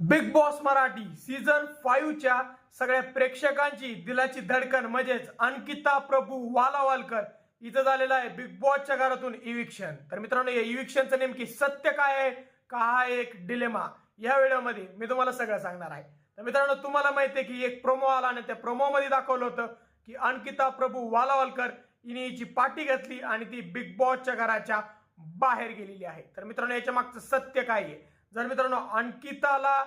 Big Boss Marathi season फाईव्हच्या सगळ्या प्रेक्षकांची दिलाची धडकन म्हणजेच अंकिता प्रभू वालावालकर. इथं झालेलं आहे बिग बॉसच्या घरातून इविक्शन तर मित्रांनो या इविक्शनचं नेमकी सत्य काय आहे? का हा एक डिलेमा या व्हिडिओमध्ये मी तुम्हाला सगळं सांगणार आहे. तर मित्रांनो तुम्हाला माहिती आहे की एक प्रोमो आला आणि त्या प्रोमोमध्ये दाखवलं होतं की अंकिता प्रभू वालावालकर हिने हिची पाठी घेतली आणि ती बिग बॉसच्या घराच्या बाहेर गेलेली आहे. तर मित्रांनो याच्या मागचं सत्य काय आहे? जर मित्रांनो अंकिताला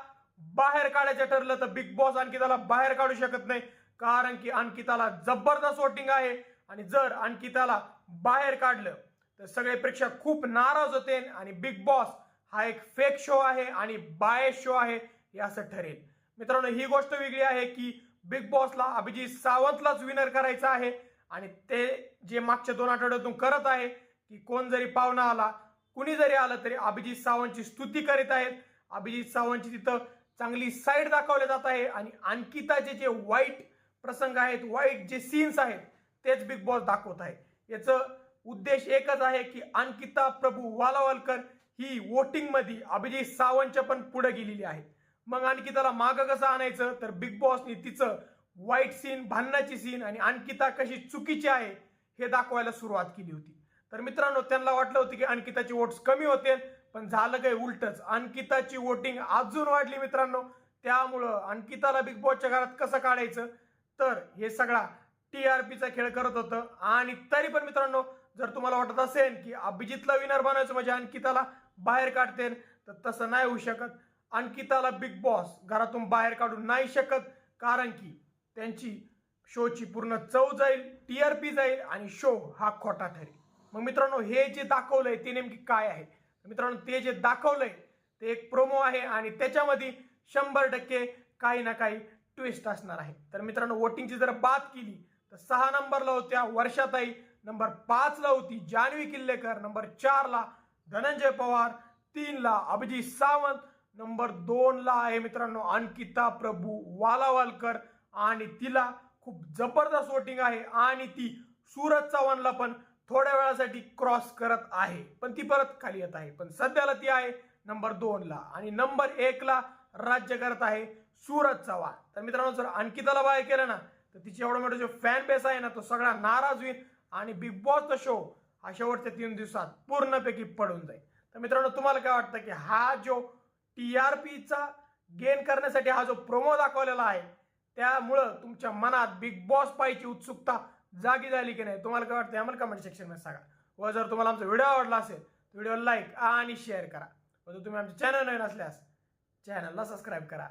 बाहेर काढायचं ठरलं तर बिग बॉस अंकिताला बाहेर काढू शकत नाही. कारण की अंकिताला जबरदस्त वोटिंग आहे. आणि जर अंकिताला बाहेर काढलं तर सगळे प्रेक्षक खूप नाराज होते आणि बिग बॉस हा एक फेक शो आहे आणि बायस शो आहे हे असं ठरेल. मित्रांनो ही गोष्ट वेगळी आहे की बिग बॉसला अभिजित सावंतलाच विनर करायचा आहे. आणि ते जे मागच्या दोन आठवड्यातून करत आहे की कोण जरी पाहुणा आला कुणी जरी आलं तरी अभिजित सावंतची स्तुती करीत आहेत. अभिजित सावंतची तिथं चांगली साईड दाखवले जात आहे आणि अंकिताचे जे वाईट प्रसंग आहेत वाईट जे सीन्स आहेत तेच बिग बॉस दाखवत आहे. याचं उद्देश एकच आहे की अंकिता प्रभू वालावलकर ही वोटिंगमध्ये अभिजित सावंतच्या पण पुढे गेलेली आहे. मग अंकिताला मागं कसं आणायचं? तर बिग बॉसनी तिचं वाईट सीन भांडणाची सीन आणि अंकिता कशी चुकीची आहे हे दाखवायला सुरुवात केली होती. तर मित्रांनो त्यांना वाटलं होतं की अंकिताची वोट्स कमी होते पण झालं काही उलटच. अंकिताची वोटिंग अजून वाढली मित्रांनो. त्यामुळं अंकिताला बिग बॉसच्या घरात कसं काढायचं? तर हे सगळा टी आर पीचा खेळ करत होतं. आणि तरी पण मित्रांनो जर तुम्हाला वाटत असेल की अभिजितला विनर बनायचं म्हणजे अंकिताला बाहेर काढते तर तसं नाही होऊ शकत. अंकिताला बिग बॉस घरातून बाहेर काढू नाही शकत कारण की त्यांची शोची पूर्ण चव जाईल टी आर पी जाईल आणि शो हा खोटा ठरेल. मग मित्रांनो हे जे दाखवलंय ते नेमकी काय आहे? मित्रांनो ते जे दाखवलंय ते एक प्रोमो आहे आणि त्याच्यामध्ये शंभर टक्के काही ना काही ट्विस्ट असणार आहे. तर मित्रांनो वोटिंगची जर बात केली तर सहा नंबरला होत्या वर्षाताई नंबर पाचला होती जान्हवी किल्लेकर नंबर चारला धनंजय पवार तीनला अभिजित सावंत नंबर दोनला आहे मित्रांनो अंकिता प्रभू वालावालकर आणि तिला खूप जबरदस्त वोटिंग आहे आणि ती सूरज चव्हाणला पण थोड्या वेळासाठी क्रॉस करत आहे पण ती परत खाली येत आहे. पण सध्याला ती आहे नंबर दोनला. आणि नंबर एकला राज्य करत आहे सूरज चव्हाण. तर मित्रांनो जर अंकिताला बाय केलं ना तर तिची एवढा मोठा जो फॅन बेस आहे ना तो सगळा नाराज होईल आणि बिग बॉसचा शो हा शेवटच्या तीन दिवसात पूर्णपैकी पडून जाईल. तर मित्रांनो तुम्हाला काय वाटतं की हा जो टी आर पीचा गेन करण्यासाठी हा जो प्रोमो दाखवलेला आहे त्यामुळं तुमच्या मनात बिग बॉस पाहिजे उत्सुकता जागी झाली की नाही तुम्हाला काय वाटतं? आम्हाला कमेंट सेक्शनमध्ये सांगा. व जर तुम्हाला आमचा व्हिडिओ आवडला असेल तर व्हिडिओ लाईक आणि शेअर करा. व जर तुम्ही आमचे चॅनल नवीन असल्यास चॅनलला सबस्क्राईब करा.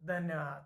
धन्यवाद.